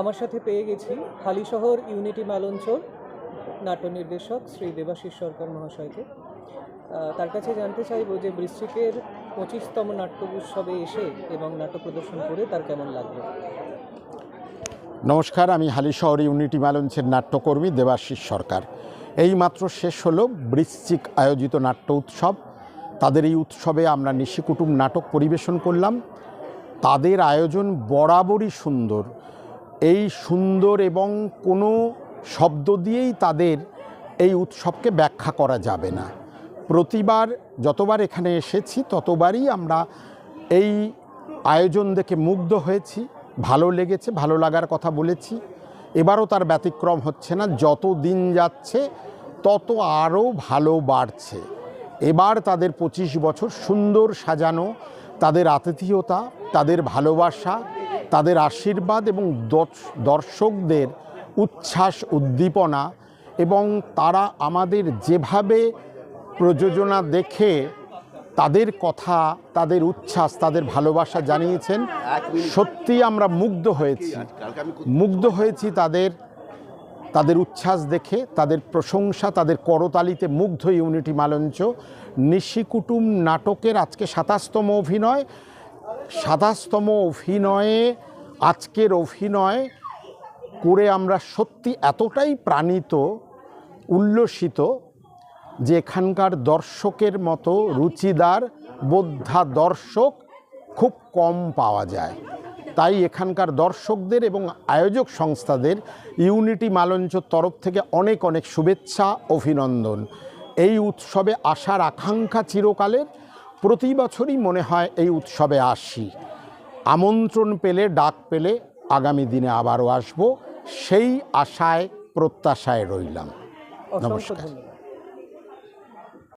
আমার সাথে পেয়ে গেছি হালিশহর ইউনিটি মালঞ্চর নাট্য নির্দেশক শ্রী দেবাশিস সরকার মহাশয়কে। তার কাছে জানতে চাইব যে বৃশ্চিকের পঁচিশতম নাট্য উৎসবে এসে এবং নাট্য প্রদর্শন করে তার কেমন লাগল? নমস্কার, আমি হালিশহর ইউনিটি মালঞ্চের নাট্যকর্মী দেবাশিস সরকার। এই মাত্র শেষ হলো বৃশ্চিক আয়োজিত নাট্য উৎসব। তাদের এই উৎসবে আমরা নিশিকুটুম নাটক পরিবেশন করলাম। তাদের আয়োজন বরাবরই সুন্দর। এই সুন্দর এবং কোনো শব্দ দিয়েই তাদের এই উৎসবকে ব্যাখ্যা করা যাবে না। প্রতিবার যতবার এখানে এসেছি, ততবারই আমরা এই আয়োজন দেখে মুগ্ধ হয়েছি। ভালো লেগেছে, ভালো লাগার কথা বলেছি। এবারও তার ব্যতিক্রম হচ্ছে না। যত দিন যাচ্ছে, তত আরও ভালো বাড়ছে। এবার তাদের পঁচিশ বছর সুন্দর সাজানো, তাদের আতিথেয়তা, তাদের ভালোবাসা তাদের আশীর্বাদ এবং দর্শকদের উচ্ছ্বাস উদ্দীপনা এবং তারা আমাদের যেভাবে প্রযোজনা দেখে তাদের কথা তাদের উচ্ছ্বাস তাদের ভালোবাসা জানিয়েছেন সত্যি আমরা মুগ্ধ হয়েছি। মুগ্ধ হয়েছি তাদের তাদের উচ্ছ্বাস দেখে তাদের প্রশংসা তাদের করতালিতে মুগ্ধ ইউনিটি মালঞ্চ। নিশিকুটুম নাটকের আজকে সাতাশতম অভিনয়। সাতাশতম অভিনয়ে, আজকের অভিনয় করে আমরা সত্যি এতটাই প্রাণিত, উল্লসিত, যে এখানকার দর্শকের মতো রুচিদার, বোদ্ধা দর্শক খুব কম পাওয়া যায়। তাই এখানকার দর্শকদের এবং আয়োজক সংস্থাদের ইউনিটি মালঞ্চর তরফ থেকে অনেক অনেক শুভেচ্ছা, অভিনন্দন। এই উৎসবে আসার আকাঙ্ক্ষা চিরকালের প্রতি বছরই মনে হয় এই উৎসবে আসি। আমন্ত্রণ পেলে ডাক পেলে আগামী দিনে আবারও আসব। সেই আশায় প্রত্যাশায় রইলাম। নমস্কার।